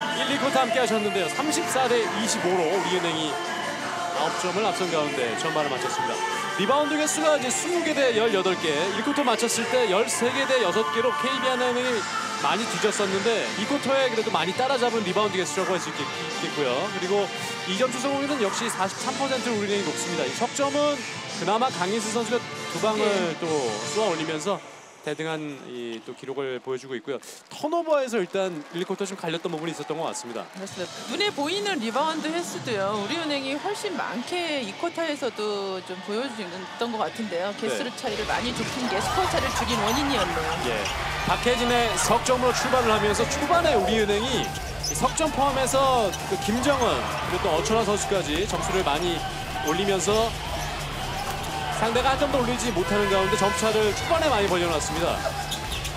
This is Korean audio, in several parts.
1, 2쿼터 함께 하셨는데요. 34대 25로 우리은행이 9점을 앞선 가운데 전반을 마쳤습니다. 리바운드 개수가 이제 20개 대 18개, 1쿼터 마쳤을 때 13개 대 6개로 KB하나은행이 많이 뒤졌었는데 2쿼터에 그래도 많이 따라잡은 리바운드 개수라고 할 수 있겠고요. 그리고 2점 추성공률은 역시 43% 우리은행이 높습니다. 이 석점은 그나마 강인수 선수가 두 방을 예. 또 쏘아 올리면서 대등한 이 또 기록을 보여주고 있고요. 턴오버에서 일단 1쿼터 좀 갈렸던 부분이 있었던 것 같습니다. 그렇습니다. 눈에 보이는 리바운드 횟수도요. 우리은행이 훨씬 많게 이 쿼터에서도 좀 보여주던 것 같은데요. 개수를 네. 차이를 많이 좁힌 게 스코어 차를 줄인 원인이었네요. 예. 박혜진의 석점으로 출발을 하면서 초반에 우리은행이 이 석점 포함해서 그 김정은 그리고 또 어천화 선수까지 점수를 많이 올리면서 상대가 한 점도 올리지 못하는 가운데 점차를 초반에 많이 벌려놨습니다.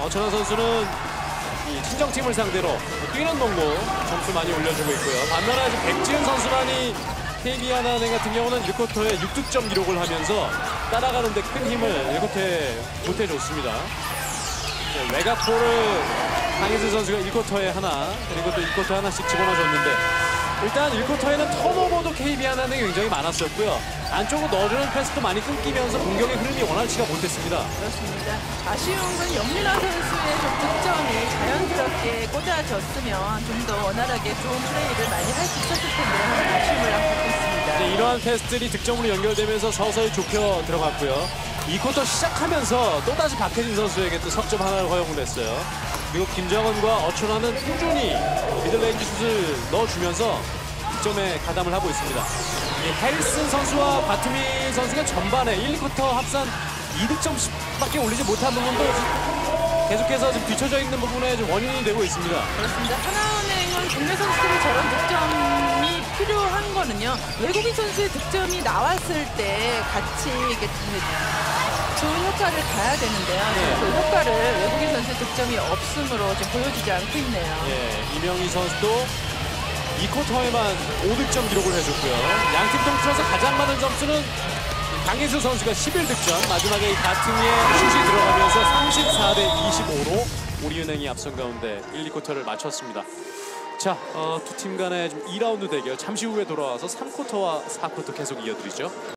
어천화 선수는 이 친정팀을 상대로 뛰는 농구 점수 많이 올려주고 있고요. 반면에 지금 백지은 선수만이 KB 하나은행 같은 경우는 1쿼터에 6득점 기록을 하면서 따라가는 데 큰 힘을 1쿼터에 보태줬습니다. 네, 외곽포를 강희슬 선수가 1쿼터에 하나 그리고 또 2쿼터에 하나씩 집어넣어줬는데 일단 1쿼터에는 턴오버 도 KB 하나는 굉장히 많았었고요. 안쪽으로 넣어주는 패스도 많이 끊기면서 공격의 흐름이 원활치가 못했습니다. 그렇습니다. 아쉬운 건 염리나 선수의 좀 득점이 자연스럽게 꽂아졌으면 좀 더 원활하게 좋은 플레이를 많이 할 수 있었을 텐데 하는 아쉬움을 안고 있습니다. 이제 이러한 패스들이 득점으로 연결되면서 서서히 좁혀 들어갔고요. 2쿼터 시작하면서 또다시 박혜진 선수에게 또 석점 하나를 허용을 했어요. 그리고 김정은과 어촌하는 꾸준히 미들레인지 슛을 넣어주면서 득점에 가담을 하고 있습니다. 이 헬슨 선수와 바트미 선수가 전반에 1, 2쿼터 합산 2득점밖에 올리지 못한 부분도 계속해서 지금 뒤쳐져 있는 부분에 좀 원인이 되고 있습니다. 그렇습니다. 하나은행은 국내 선수들이 저런 득점이 필요한 거는요. 외국인 선수의 득점이 나왔을 때 같이 이게 좋은 효과를 봐야 되는데요. 네. 그 효과를 외국인 선수의 득점이 없음으로 지금 보여주지 않고 있네요. 예, 이명희 선수도 2쿼터에만 5득점 기록을 해줬고요. 양팀 통틀어서 가장 많은 점수는 강희수 선수가 11득점, 마지막에 이 바트미의 슛이 들어가면서 34 대 25로 우리은행이 앞선 가운데 1, 2쿼터를 마쳤습니다. 자, 어, 두팀 간의 좀 2라운드 대결 잠시 후에 돌아와서 3쿼터와 4쿼터 계속 이어드리죠.